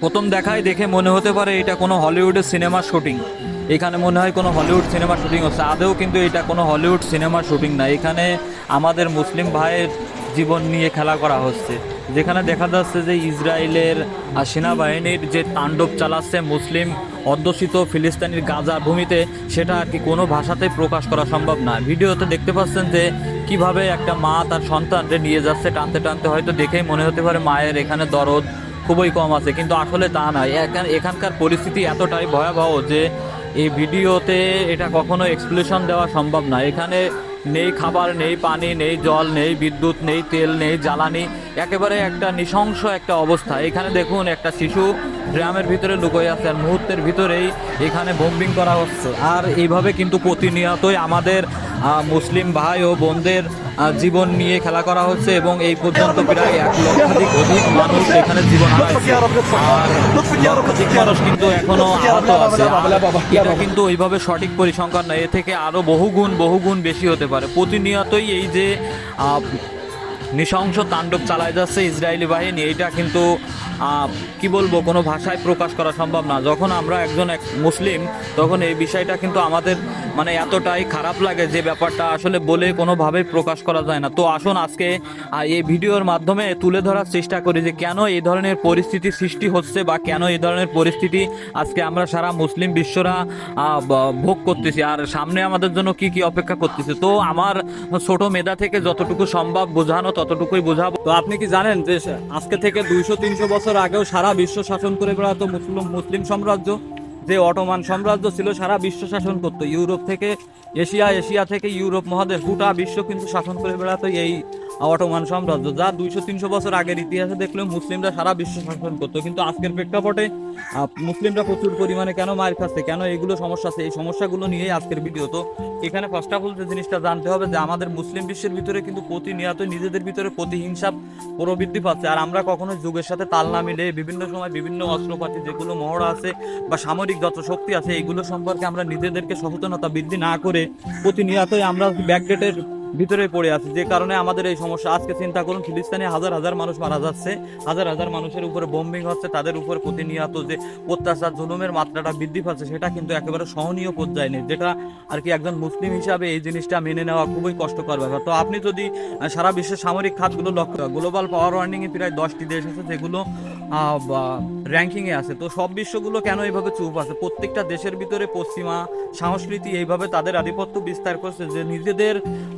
প্রথম দেখায় দেখে মনে হতে পারে এটা কোনো হলিউডের সিনেমার শুটিং। এখানে মনে হয় কোনো হলিউড সিনেমার শুটিং হচ্ছে। আদেও কিন্তু এটা কোনো হলিউড সিনেমার শুটিং না। এখানে আমাদের মুসলিম ভাইয়ের জীবন নিয়ে খেলা করা হচ্ছে। যেখানে দেখা যাচ্ছে যে ইসরায়েলের সেনাবাহিনীর যে তাণ্ডব চালাচ্ছে মুসলিম অধ্যুষিত ফিলিস্তিনির গাজা ভূমিতে, সেটা আর কি কোনো ভাষাতে প্রকাশ করা সম্ভব না। ভিডিওতে দেখতে পাচ্ছেন যে কীভাবে একটা মা তার সন্তানকে নিয়ে যাচ্ছে। টানতে টানতে হয়তো দেখেই মনে হতে পারে মায়ের এখানে দরদ খুবই কম আছে, কিন্তু আসলে তা নয়। এখান- এখানকার পরিস্থিতি এতটাই ভয়াবহ যে এই ভিডিওতে এটা কখনো এক্সপ্লেশন দেওয়া সম্ভব না। এখানে নেই খাবার, নেই পানি, নেই জল, নেই বিদ্যুৎ, নেই তেল, নেই জ্বালানি, একেবারে একটা নৃশংস একটা অবস্থা। এখানে দেখুন একটা শিশু ড্রামের ভিতরে লুকোয় আছে, আর মুহূর্তের ভিতরেই এখানে বোম্বিং করা হচ্ছে। আর এইভাবে কিন্তু প্রতিনিয়তই আমাদের মুসলিম ভাই ও বোনদের জীবন নিয়ে খেলা করা হচ্ছে এবং এই পর্যন্ত প্রায় এক লক্ষাধিক অধিক মানুষ এখানে জীবন মানুষ কিন্তু এখনও আহত আছে। এটা কিন্তু ওইভাবে সঠিক পরিসংখ্যান নয়। এ থেকে আরও বহুগুণ বহুগুণ বেশি হতে পারে। প্রতিনিয়তই এই যে নৃশংস তাণ্ডব চালায় যাচ্ছে ইসরায়েলি বাহিনী, এইটা কিন্তু কি বলব, কোনো ভাষায় প্রকাশ করা সম্ভব না। যখন আমরা একজন এক মুসলিম, তখন এই বিষয়টা কিন্তু আমাদের মানে এতটাই খারাপ লাগে যে ব্যাপারটা আসলে বলে কোনোভাবেই প্রকাশ করা যায় না। তো আসুন আজকে এই ভিডিওর মাধ্যমে তুলে ধরার চেষ্টা করি যে কেন এই ধরনের পরিস্থিতি সৃষ্টি হচ্ছে বা কেন এই ধরনের পরিস্থিতি আজকে আমরা সারা মুসলিম বিশ্বরা ভোগ করতেছি। আর সামনে আমাদের জন্য কি কি অপেক্ষা করতেছে? তো আমার ছোট মেধা থেকে যতটুকু সম্ভব বোঝানো, ততটুকুই বোঝাবো। তো আপনি কি জানেন যে আজকে থেকে দুইশো, তিনশো বছর আগেও সারা বিশ্ব শাসন করে বেড়াতো মুসলিম মুসলিম সাম্রাজ্য। যে অটোমান সাম্রাজ্য ছিল, সারা বিশ্ব শাসন করতো। ইউরোপ থেকে, এশিয়া এশিয়া থেকে ইউরোপ মহাদেশ, গোটা বিশ্ব কিন্তু শাসন করে বেড়াতো এই অটোমান সাম্রাজ্য, যা দুইশো, তিনশো বছর আগের ইতিহাসে দেখলে মুসলিমরা সারা বিশ্ব শাসন করতো। কিন্তু আজকের প্রেক্ষাপটে মুসলিমরা প্রচুর পরিমাণে কেন মার খাচ্ছে, কেন এগুলো সমস্যা আছে, এই সমস্যাগুলো নিয়েই আজকের ভিডিও তো এখানে ফার্স্ট অফ অল যে জিনিসটা জানতে হবে, যে আমাদের মুসলিম বিশ্বের ভিতরে কিন্তু প্রতিনিয়ত নিজেদের ভিতরে প্রতিহিংসা প্রবৃদ্ধি পাচ্ছে। আর আমরা কখনো যুগের সাথে তাল না মিলে বিভিন্ন সময় বিভিন্ন অস্ত্রপাতি, যেগুলো মহড়া আছে বা সামরিক যত শক্তি আছে, এগুলো সম্পর্কে আমরা নিজেদেরকে সচেতনতা বৃদ্ধি না করে প্রতিনিয়তই আমরা ব্যাকডেটের ভিতরে পড়ে আছে। যে কারণে আমাদের এই সমস্যা। আজকে চিন্তা করুন ফিলিস্তিনে হাজার হাজার মানুষ মারা যাচ্ছে। হাজার হাজার মানুষের উপরে বোম্বিং হচ্ছে, তাদের উপর প্রতিনিয়ত যে অত্যাচার জুলুমের মাত্রাটা বৃদ্ধি পাচ্ছে, সেটা কিন্তু একেবারে সহনীয় পর্যায়ে নেই, যেটা আর কি একজন মুসলিম হিসাবে এই জিনিসটা মেনে নেওয়া খুবই কষ্টকর ব্যাপার। তো আপনি যদি সারা বিশ্বের সামরিক খাতগুলো লক্ষ্য গ্লোবাল পাওয়ার ওয়ার্নিং এ প্রায় দশটি দেশ আছে, যেগুলো র্যাঙ্কিং এ আছে। তো সব বিশ্বগুলো কেন এইভাবে চুপ আছে? প্রত্যেকটা দেশের ভিতরে পশ্চিমা সংস্কৃতি এইভাবে তাদের আধিপত্য বিস্তার করছে যে নিজেদের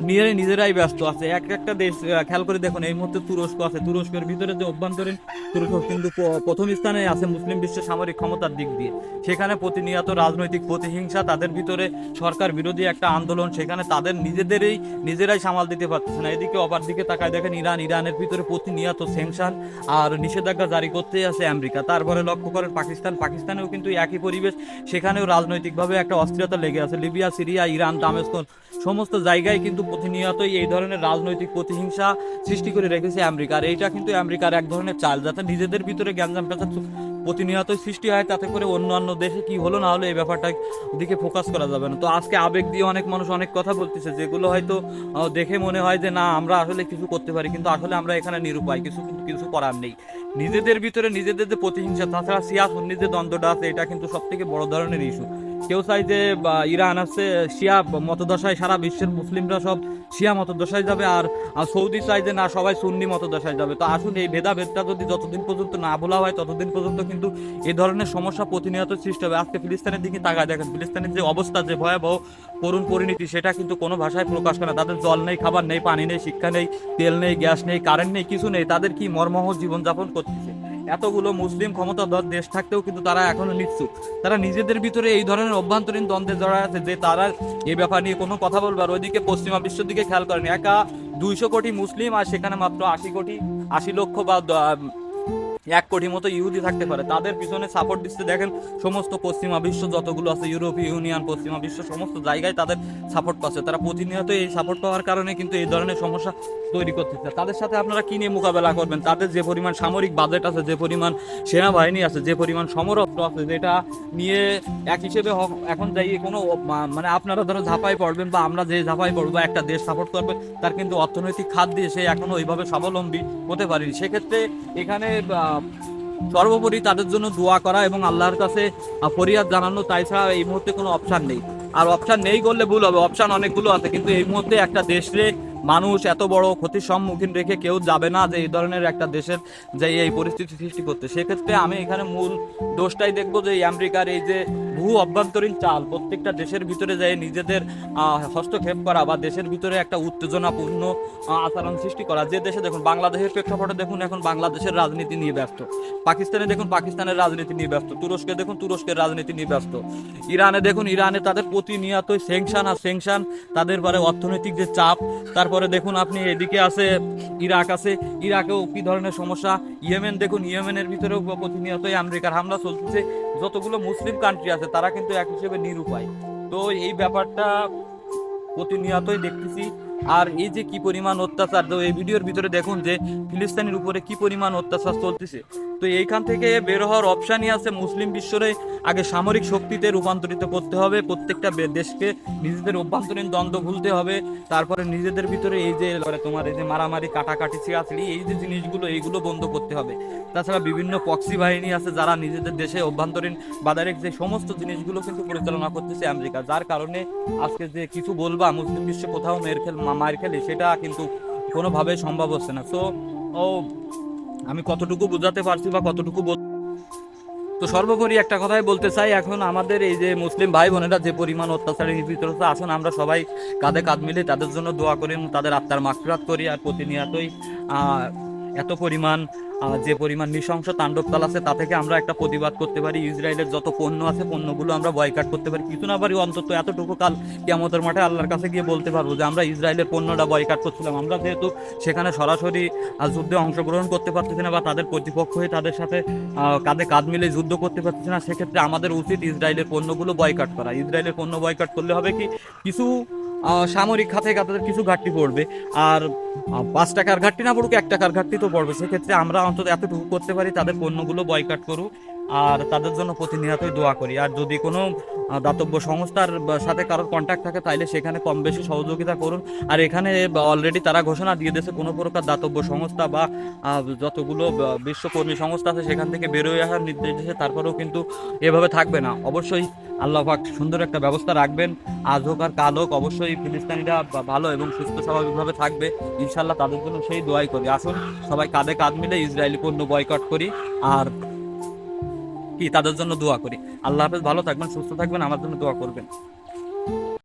নিয়ে নিজেরাই ব্যস্ত আছে। এক একটা দেশ খেয়াল করে দেখুন, এই মুহূর্তে তুরস্ক আছে। তুরস্কের ভিতরে যে অভ্যন্তরীণ তুরস্ক কিন্তু প্রথম স্থানে আছে মুসলিম বিশ্বের সামরিক ক্ষমতার দিক দিয়ে। সেখানে প্রতিনিয়ত রাজনৈতিক প্রতিহিংসা তাদের ভিতরে সরকার বিরোধী একটা আন্দোলন, সেখানে তাদের নিজেদেরই, নিজেরাই সামাল দিতে পারছে না। এদিকে অপর দিকে তাকায় দেখেন, ইরান, ইরানের ভিতরে প্রতিনিয়ত সেংশন আর নিষেধাজ্ঞা জারি করতেই আছে আমেরিকা। তারপরে লক্ষ্য করেন পাকিস্তান, পাকিস্তানেও কিন্তু একই পরিবেশ। সেখানেও রাজনৈতিকভাবে একটা অস্থিরতা লেগে আছে। লিবিয়া, সিরিয়া, ইরান দামেস্ক সমস্ত জায়গায় কিন্তু প্রতিনিয়তই এই ধরনের রাজনৈতিক প্রতিহিংসা সৃষ্টি করে রেখেছে আমেরিকা। আর এইটা কিন্তু আমেরিকার এক ধরনের চাল, যাতে নিজেদের ভিতরে গ্যাঞ্জাম পেঁচার প্রতিনিয়তই সৃষ্টি হয় তাতে করে অন্যান্য দেশে কি হলো, না হলো এই ব্যাপারটা দিকে ফোকাস করা যাবে না। তো আজকে আবেগ দিয়ে অনেক মানুষ অনেক কথা বলতেছে, যেগুলো হয়তো দেখে মনে হয় যে, না, আমরা আসলে কিছু করতে পারি। কিন্তু আসলে আমরা এখানে নিরুপায়, কিছু কিছু করার নেই। নিজেদের ভিতরে নিজেদের যে প্রতিহিংসা, তাছাড়া সিয়া সুন্নি যে দ্বন্দ্বটা আছে, এটা কিন্তু সব থেকে বড় ধরনের ইস্যু কেউ চাই যে ইরান আছে, শিয়া মতদশায়, সারা বিশ্বের মুসলিমরা সব শিয়া মতদশায় যাবে, আর সৌদি চাই যে, না, সবাই সুন্নি মতদশায় যাবে। তো আসুন, এই ভেদাভেদটা যদি যতদিন পর্যন্ত না বলা হয়, ততদিন পর্যন্ত কিন্তু এই ধরনের সমস্যা প্রতিনিয়ত সৃষ্টি হবে। আজকে ফিলিস্তিনের দিকে তাকায় দেখেন, ফিলিস্তিনের যে অবস্থা, যে ভয়াবহ করুণ পরিণতি, সেটা কিন্তু কোনো ভাষায় প্রকাশ করে না। তাদের জল নেই, খাবার নেই, পানি নেই, শিক্ষা নেই, তেল নেই, গ্যাস নেই, কারেন্ট নেই, কিছু নেই। তাদের কি মর্মহ জীবনযাপন করতেছে? এতগুলো মুসলিম ক্ষমতাধর দেশ থাকতেও কিন্তু তারা এখনও নিচ্ছুক। তারা নিজেদের ভিতরে এই ধরনের অভ্যন্তরীণ দ্বন্দ্বে জড়া আছে যে তারা এই ব্যাপার নিয়ে কোনো কথা বলবার ওইদিকে পশ্চিমা বিশ্বের দিকে খেয়াল করেন। একা দুইশো কোটি মুসলিম আর সেখানে মাত্র আশি কোটি, আশি লক্ষ বা এক কোটি মতো ইহুদি থাকতে পারে। তাদের পিছনে সাপোর্ট দিচ্ছে, দেখেন, সমস্ত পশ্চিমা বিশ্ব যতগুলো আছে, ইউরোপীয় ইউনিয়ন, পশ্চিমা বিশ্ব, সমস্ত জায়গায় তাদের সাপোর্ট পাচ্ছে। তারা প্রতিনিয়ত এই সাপোর্ট পাওয়ার কারণে কিন্তু এই ধরনের সমস্যা তৈরি করতেছে। তাদের সাথে আপনারা কি নিয়ে মোকাবেলা করবেন? তাদের যে পরিমাণ সামরিক বাজেট আছে, যে পরিমাণ সেনাবাহিনী আছে, যে পরিমাণ সমরস্ত্র আছে, যেটা নিয়ে এক হিসেবে এখন যাই কোনো মানে আপনারা ধরো ঝাঁপাই পড়বেন বা আমরা যে ঝাঁপাই পড়ব, একটা দেশ সাপোর্ট করবে, তার কিন্তু অর্থনৈতিক খাত দিয়ে সে এখনও ওইভাবে স্বাবলম্বী হতে পারেনি। সেক্ষেত্রে এখানে সর্বোপরি তাদের জন্য দোয়া করা এবং আল্লাহর কাছে ফরিয়াদ জানানো, তাই ছাড়া এই মুহূর্তে কোনো অপশান নেই। আর অপশান নেই করলে ভুল হবে অপশান অনেকগুলো আছে, কিন্তু এই মুহূর্তে একটা দেশে মানুষ এত বড় ক্ষতির সম্মুখীন রেখে কেউ যাবে না যে এই ধরনের একটা দেশের যে এই পরিস্থিতি সৃষ্টি করতে। সেক্ষেত্রে আমি এখানে মূল দোষটাই দেখব যে আমেরিকার এই যে ভূ অভ্যন্তরীণ চাল, প্রত্যেকটা দেশের ভিতরে যায় নিজেদের হস্তক্ষেপ করা বা দেশের ভিতরে একটা উত্তেজনাপূর্ণ আচরণ সৃষ্টি করা। যে দেশে দেখুন, বাংলাদেশের প্রেক্ষাপটে দেখুন, এখন বাংলাদেশের রাজনীতি নিয়ে ব্যস্ত। পাকিস্তানে দেখুন, পাকিস্তানের রাজনীতি নিয়ে ব্যস্ত। তুরস্কে দেখুন, তুরস্কের রাজনীতি নিয়ে ব্যস্ত। ইরানে দেখুন, ইরানে তাদের প্রতিনিয়তই সেংশন আর সেংশন তাদের পরে অর্থনৈতিক যে চাপ তারপরে দেখুন আপনি এদিকে আছে ইরাক আছে। ইরাকেও কি ধরনের সমস্যা? ইয়েমেন দেখুন, ইয়েমেনের ভিতরেও প্রতিনিয়তই আমেরিকার হামলা চলতেছে। যতগুলো মুসলিম কান্ট্রি আছে, তারা কিন্তু এক হিসেবে নিরুপায়। তো এই ব্যাপারটা প্রতিনিয়তই দেখতেছি। আর এই যে কি পরিমাণ অত্যাচার, তো এই ভিডিওর ভিতরে দেখুন যে ফিলিস্তিনের উপরে কি পরিমাণ অত্যাচার চলতেছে। তো এইখান থেকে বের হওয়ার অপশানই আছে মুসলিম বিশ্বরে আগে সামরিক শক্তিতে রূপান্তরিত করতে হবে। প্রত্যেকটা দেশকে নিজেদের অভ্যন্তরীণ দ্বন্দ্ব ভুলতে হবে। তারপরে নিজেদের ভিতরে এই যে তোমার এই যে মারামারি, কাটাকাটি ছিঁড়াছিড়ি এই যে জিনিসগুলো, এইগুলো বন্ধ করতে হবে। তাছাড়া বিভিন্ন পক্সি বাহিনী আছে যারা নিজেদের দেশে অভ্যন্তরীণ বাজারে যে সমস্ত জিনিসগুলো কিন্তু পরিচালনা করতেছে আমেরিকা। যার কারণে আজকে যে কিছু বলবা, মুসলিম বিশ্বে কোথাও মেয়ের খেল মায়ের খেলে, সেটা কিন্তু কোনোভাবে সম্ভব হচ্ছে না। সো ও আমি কতটুকু বোঝাতে পারছি বা কতটুকু তো সর্বোপরি একটা কথাই বলতে চাই এখন আমাদের এই যে মুসলিম ভাই বোনেরা যে পরিমাণ অত্যাচারের ভিতরে আছে, আসুন আমরা সবাই কাঁধে কাঁধ মিলে তাদের জন্য দোয়া করি তাদের আত্মার মাকফিরাত করি। আর প্রতিনিয়তই এত পরিমাণ যে পরিমাণ নৃশংস তাণ্ডব চালাচ্ছে তা থেকে আমরা একটা প্রতিবাদ করতে পারি। ইসরায়েলের যত পণ্য আছে, পণ্যগুলো আমরা বয়কাট করতে পারি। কিছু না পারি, অন্তত এতটুকু কাল কেমতের মাঠে আল্লাহর কাছে গিয়ে বলতে পারব যে, আমরা ইসরায়েলের পণ্যটা বয়কাট করছিলাম। আমরা যেহেতু সেখানে সরাসরি যুদ্ধে অংশগ্রহণ করতে পারতেছি না বা তাদের প্রতিপক্ষ হয়ে তাদের সাথে কাঁধে কাঁধ মিলে যুদ্ধ করতে পারতেছি না, সেক্ষেত্রে আমাদের উচিত ইসরায়েলের পণ্যগুলো বয়কাট করা। ইসরায়েলের পণ্য বয়কাট করলে হবে কি, কিছু সামরিক খাতে তাদের কিছু ঘাটতি পড়বে। আর পাঁচ টাকার ঘাটতি না পড়ুক, এক টাকার ঘাটতি তো পড়বে। সেক্ষেত্রে আমরা অন্তত এতটুকু করতে পারি, তাদের পণ্যগুলো বয়কাট করুক। আর তাদের জন্য প্রতিনিয়তই দোয়া করি। আর যদি কোনো দাতব্য সংস্থার সাথে কারোর কন্ট্যাক্ট থাকে, তাইলে সেখানে কম বেশি সহযোগিতা করুন। আর এখানে অলরেডি তারা ঘোষণা দিয়ে দিয়েছে, কোনো প্রকার দাতব্য সংস্থা বা যতগুলো বিশ্বকর্মী সংস্থা আছে, সেখান থেকে বেরোয় আসার নির্দেশ দিয়েছে, তারপরেও কিন্তু এভাবে থাকবে না। অবশ্যই আল্লাহ পাক সুন্দর একটা ব্যবস্থা রাখবেন। আজ হোক আর কাল হোক, অবশ্যই ফিলিস্তানিরা ভালো এবং সুস্থ স্বাভাবিকভাবে থাকবে। ইনশাল্লাহ তাদের জন্য সেই দোয়াই করি। আসুন, সবাই কাঁধে কাঁধ মিলে ইসরায়েলি পণ্য বয়কট করি। আর কি? তাদের জন্য দোয়া করি। আল্লাহ হাফেজ, ভালো থাকবেন, সুস্থ থাকবেন, আমার জন্য দোয়া করবেন।